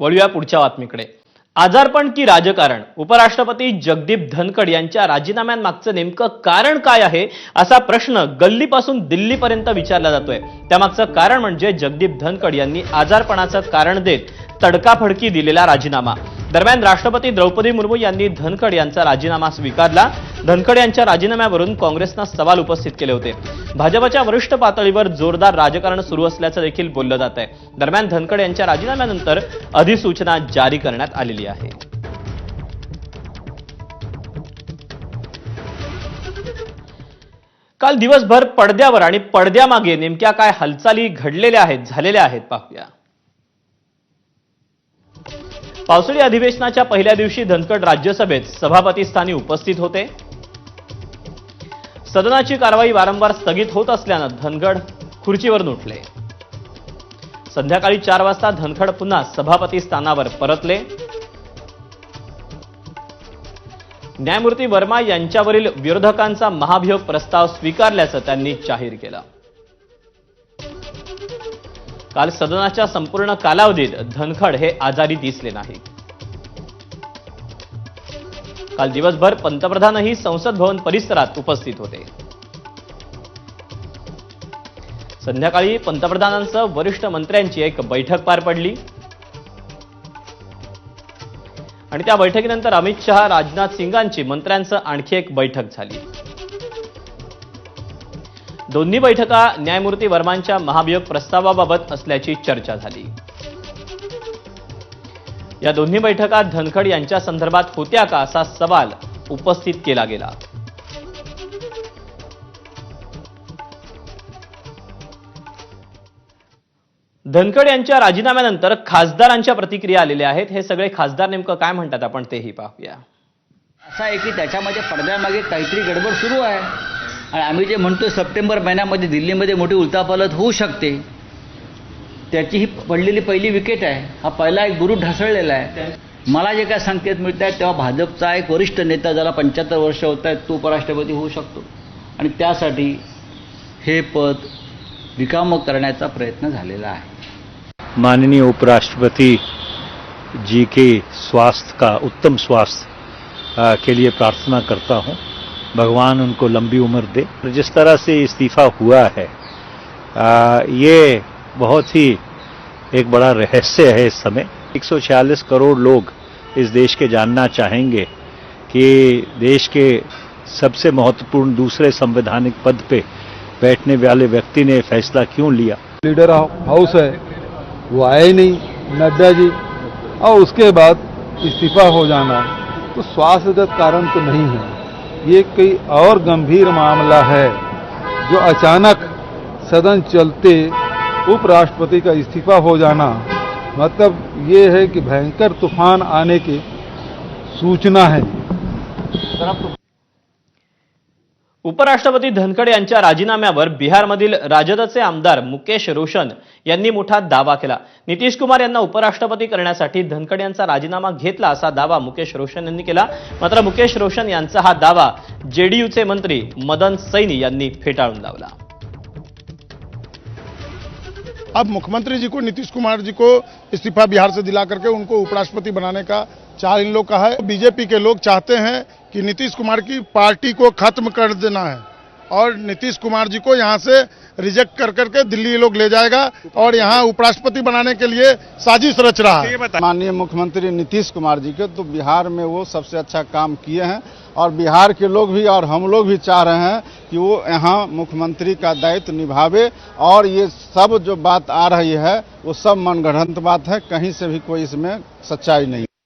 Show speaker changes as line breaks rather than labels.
वळूया पुढच्या बातमीकडे. आजारपण की राजकारण? उपराष्ट्रपती जगदीप धनखड यांच्या राजीनाम्यांमागचं नेमकं कारण काय आहे असा प्रश्न गल्लीपासून दिल्लीपर्यंत विचारला जातोय. त्यामागचं कारण म्हणजे जगदीप धनखड यांनी आजारपणाचं कारण देत तडकाफडकी दिलेला राजीनामा. दरम्यान राष्ट्रपती द्रौपदी मुर्मू यांनी धनखड यांचा राजीनामा स्वीकारला. धनखड यांच्या राजीनाम्यावरून काँग्रेसनं सवाल उपस्थित केले होते. भाजपच्या वरिष्ठ पातळीवर जोरदार राजकारण सुरू असल्याचं देखील बोललं जात आहे दरम्यान धनखड यांच्या राजीनाम्यानंतर अधिसूचना जारी करण्यात आलेली आहे. काल दिवसभर पडद्यावर आणि पडद्यामागे नेमक्या काय हालचाली घडलेल्या आहेत झालेल्या आहेत पाहूया. पावसाळी अधिवेशनाच्या पहिल्या दिवशी धनखड राज्यसभेत सभापती स्थानी उपस्थित होते. सदनाची कारवाई वारंवार स्थगित होत असल्यानं धनगड खुर्चीवरून उठले संध्याकाळी चार वाजता धनखड पुन्हा सभापती स्थानावर परतले. न्यायमूर्ती वर्मा यांच्यावरील विरोधकांचा महाभियोग प्रस्ताव स्वीकारल्याचं त्यांनी जाहीर केलं. काल सदनाच्या संपूर्ण कालावधीत धनखड हे आजारी दिसले नाही. काल दिवसभर पंतप्रधानही संसद भवन परिसरात उपस्थित होते. संध्याकाळी पंतप्रधानांसह वरिष्ठ मंत्र्यांची एक बैठक पार पडली. आणि त्या बैठकीनंतर अमित शहा राजनाथ सिंगांची मंत्र्यांसह आणखी एक बैठक झाली. दोन्ही बैठका न्यायमूर्ती वर्मांच्या महाभियोग प्रस्तावाबाबत असल्याची चर्चा झाली. या दोन्ही बैठका धनखड यांच्या संदर्भात होत्या का असा सवाल उपस्थित केला गेला. धनखड यांच्या राजीनाम्यानंतर खासदारांच्या प्रतिक्रिया आलेल्या आहेत. हे सगळे खासदार नेमकं काय म्हणतात? आपण तेही पाहूया.
असं आहे की त्याच्यामध्ये पडद्यामागे काहीतरी गडबड सुरू आहे. आणि आम्ही जे म्हणतो सप्टेंबर महिन्यामध्ये दिल्लीमध्ये मोठी उलथापालथ होऊ शकते त्याची ही पडलेली पहिली विकेट आहे. हा पहिला एक गुरु ढासळलेला आहे. मला जे काय संकेत मिळत आहेत तेव्हा भाजपचा एक वरिष्ठ नेता ज्याला पंच्याहत्तर वर्ष होत आहेत तो उपराष्ट्रपती होऊ शकतो. आणि त्यासाठी हे पद रिकामं करण्याचा प्रयत्न झालेला आहे.
माननीय उपराष्ट्रपति जी के स्वास्थ्य का उत्तम स्वास्थ्य के लिए प्रार्थना करता हूँ. भगवान उनको लंबी उम्र दे। जिस तरह से इस्तीफा हुआ है अ, ये बहुत ही एक बड़ा रहस्य है इस समय। 146 करोड़ लोग इस देश के जानना चाहेंगे कि देश के सबसे महत्वपूर्ण दूसरे संवैधानिक पद पे बैठने वाले व्यक्ति ने फैसला क्यों लिया?
लीडर हाउस है वो आए नहीं नड्डा जी। और उसके बाद इस्तीफा हो जाना तो स्वास्थ्यगत कारण तो नहीं है। ये कोई और गंभीर मामला है जो अचानक सदन चलते उपराष्ट्रपति का इस्तीफा हो जाना मतलब ये है कि भयंकर तूफ़ान आने की सूचना है।
उपराष्ट्रपती धनखड यांच्या राजीनाम्यावर बिहारमधील राजदचे आमदार मुकेश रोशन यांनी मोठा दावा केला. नितीश कुमार यांना उपराष्ट्रपती करण्यासाठी धनखड यांचा राजीनामा घेतला असा दावा मुकेश रोशन यांनी केला. मात्र मुकेश रोशन यांचा हा दावा जेडीयूचे मंत्री मदन सैनी यांनी फेटाळून लावला.
अब मुख्यमंत्री जी को नीतीश कुमार जी को इस्तीफा बिहार से दिला करके उनको उपराष्ट्रपति बनाने का चार इन लोग का है। बीजेपी के लोग चाहते हैं कि नीतीश कुमार की पार्टी को खत्म कर देना है। और नीतीश कुमार जी को यहाँ से रिजेक्ट कर करके दिल्ली लोग ले जाएगा और यहाँ उपराष्ट्रपति बनाने के लिए साजिश रच रहा है।
माननीय मुख्यमंत्री नीतीश कुमार जी के तो बिहार में वो सबसे अच्छा काम किए हैं और बिहार के लोग भी और हम लोग भी चाह रहे हैं कि वो यहाँ मुख्यमंत्री का दायित्व निभावे और ये सब जो बात आ रही है वो सब मनगढ़ंत बात है कहीं से भी कोई इसमें सच्चाई नहीं।